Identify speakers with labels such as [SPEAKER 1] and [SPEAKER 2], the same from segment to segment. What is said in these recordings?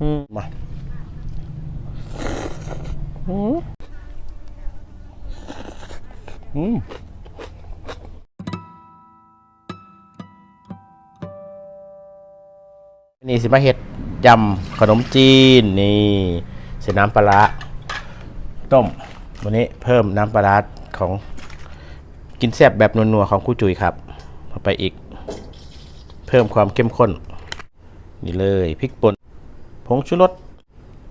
[SPEAKER 1] อมาอืมอืมนี่สิมาเฮ็ดยำขนมจีน นี่ใส่น้ำปลาร้าต้ม วันนี้เพิ่มน้ำปลาร้าของกินแซ่บแบบนัวๆของคู่จุยครับเอาไปอีก เพิ่มความเข้มข้น นี่เลยพริกป่น ผงชูรส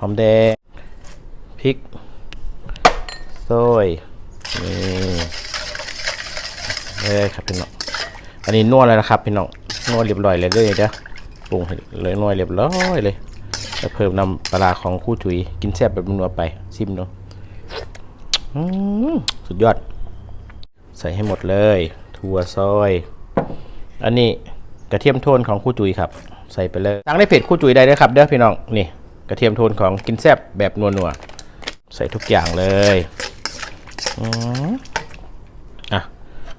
[SPEAKER 1] หอมแดง พริกโซยนี่เลยครับพี่น้อง อันนี้นวดแล้วนะครับพี่น้องนวดเรียบร้อยเลยเด้อจ้ะปรุงเลยนวดเรียบร้อยเลยแล้วเพิ่มน้ำปลาของคู่จุย กินแซ่บแบบนัวไปชิมดูอืมสุดยอด ใส่ให้หมดเลย ถั่วซอย อันนี้ กระเทียมโทนของคู่จุยครับ ใส่ไปเลยตั้งในเพจคู่จุยได้เลยครับเด้อพี่น้องนี่กระเทียมโทนของกินแซบแบบนัวๆใส่ทุกอย่างเลยอืมอะ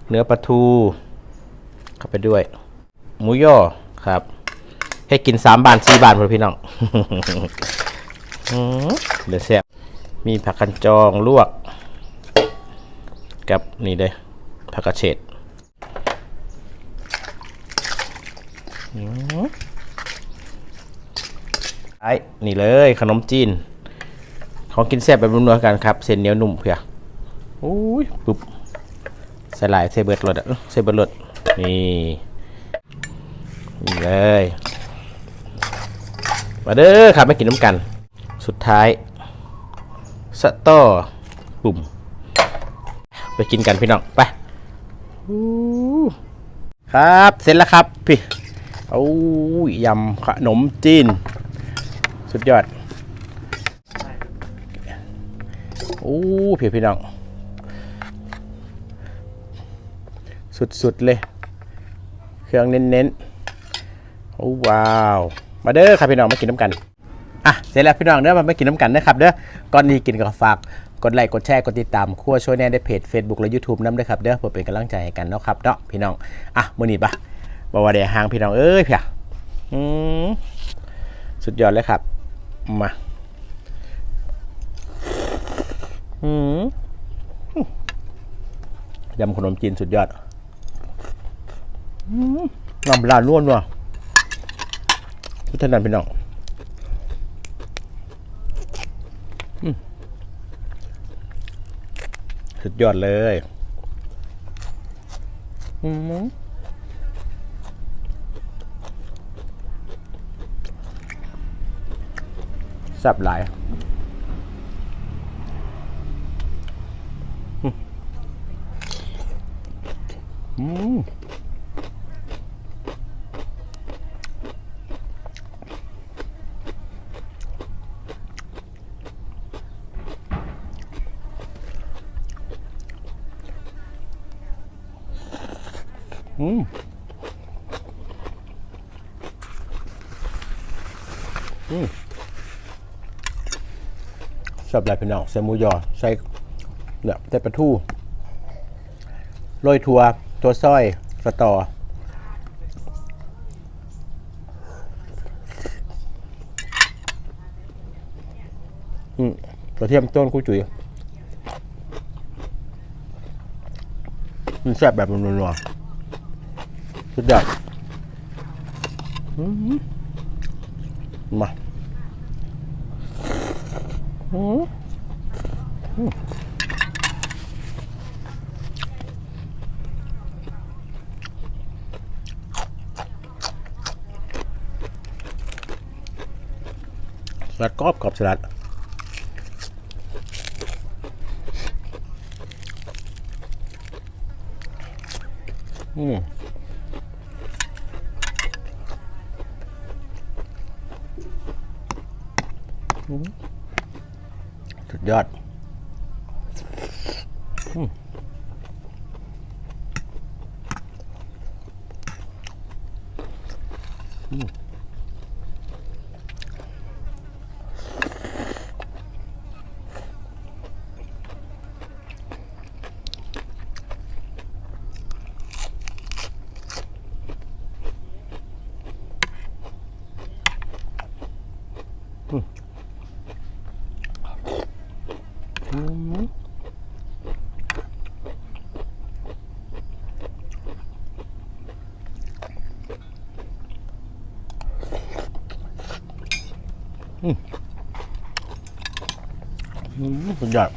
[SPEAKER 1] เนื้อปลาทูเข้าไปด้วย หมูย่อครับ ให้กินสามบานสี่บานพอพี่น้องอืมเดี๋ยวแซ่บมีผักกันจองลวก กับนี่เลยผักกระเฉด ไอ้นี่เลยขนมจีน ของกินแซ่บแบบนัวๆกันครับ เส้นเหนียวนุ่มเพียอุ้ยปุ๊บใส่หลายใส่เบิร์ดรสอะเอ้อใส่เบิร์ดรสนี่นี่เลยมาเด้อครับมากินน้ำกัน สุดท้ายสตอปุ่ม ไปกินกันพี่น้องไปครับเสร็จแล้วครับพี่ โอ้ยยำขนมจีน สุดยอด โอ้พี่พี่น้อง สุดๆเลย เครื่องเน้นๆ โอ้ว้าว มาเด้อครับพี่น้องมากินน้ำกัน อะ เสร็จแล้วพี่น้องเด้อมาม่กินน้ำกันนะครับเด้อ ก่อนนี้กินก็ฝากกดไลค์กดแชร์กดติดตามครัวช่วยแน่ได้เพจ Facebook และ YouTube น้ำด้วยครับเด้อเพื่อเป็นกำลังใจให้กันเนาะครับเนาะพี่น้อง อะมื้อนี้ปะ บ่ว่าได้ห่างพี่น้องเอ้ยเพี่ยอืมสุดยอดเลยครับ มาอืมยำขนมจีนสุดยอดน้ำปลาล้วนว่ะทุกท่านนันพี่น้องสุดยอดเลย อืม สับหลายอืมอืมอืมอืม สับลายพี่น้องใส่หมูยอใส่เนี่ยใส่ปลาทูโรยถั่วตัวซอยสตออืมกระเทียมต้นกุยจุ๋ยมันแซ่บแบบนัวๆสุดยอดอืมมา สลัดกรอบกรอบสลัดอืมอืม ยอดอืมอืม สุดยอด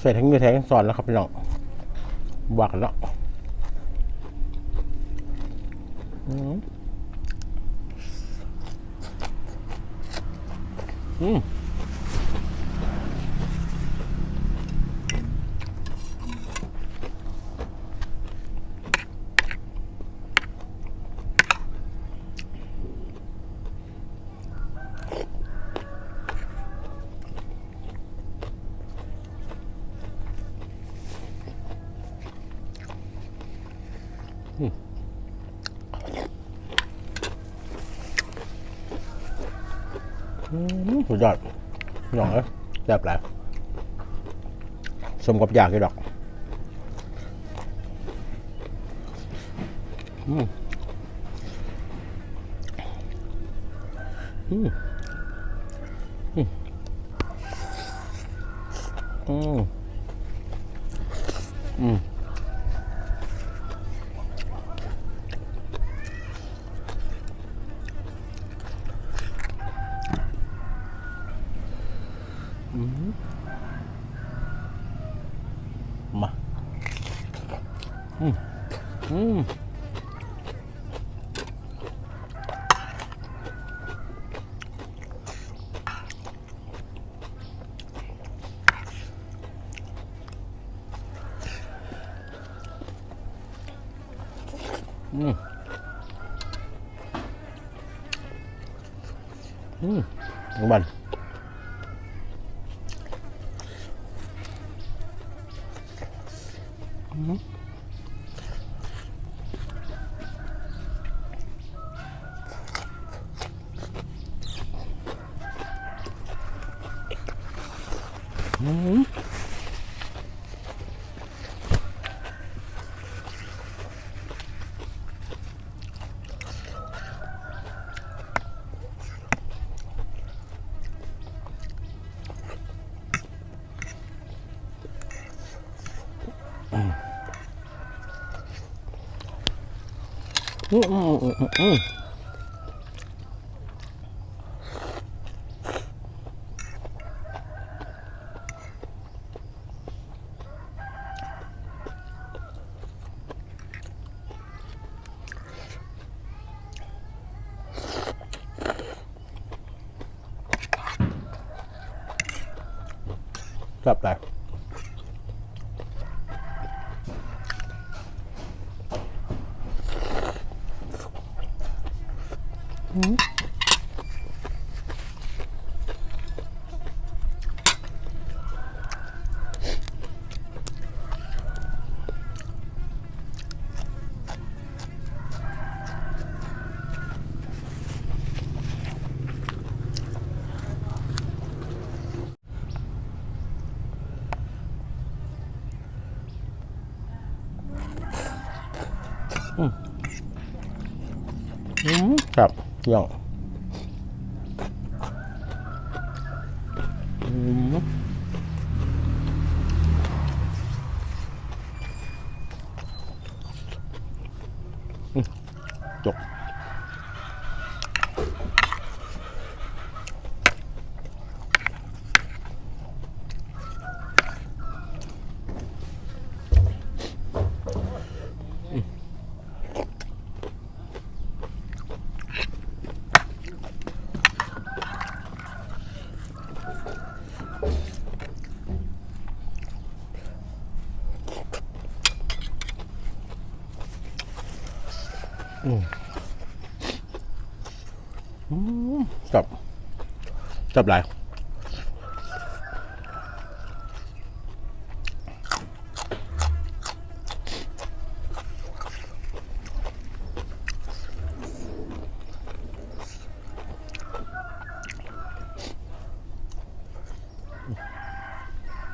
[SPEAKER 1] ใส่ทั้งมือแทงสอนแล้วครับพี่น้องบักแล้วอืม สุดยอดพี่น้องเอ้ยแซ่บหลายสมกับอยากเลยดอกอืมอืมอืมอืมอืมมา อืม อืมอืมอื อืมอืมอืมอืมอืมกลับไปอืม ครับ ย่องอืมอืมจบ จับ จับหลาย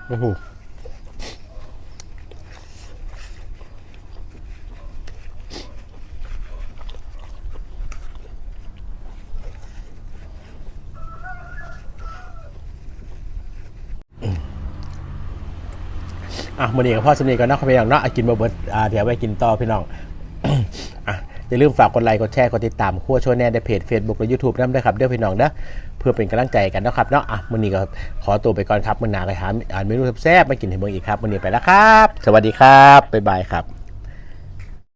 [SPEAKER 1] โอ้โห อะมื้อนี้ก็พ่อสมนีก่อนเนาะพี่น้องเนาะกินมาเบิดอ่าเดี๋ยวไว้กินต่อพี่น้องอะอย่าลืมฝากกดไลค์กดแชร์กดติดตามขั้วช่วยแน่ในเพจ Facebook และ YouTube นำด้วยครับเด้อพี่น้องเด้อเพื่อเป็นกำลังใจกันนะครับเนาะอะมื้อนี้ก็ขอตัวไปก่อนครับมื้อหนาไปหาอ่านเมนูแซ่บๆมากินให้เมืองอีกครับมื้อนี้ไปแล้วครับ สวัสดีครับบ๊ายบายครับ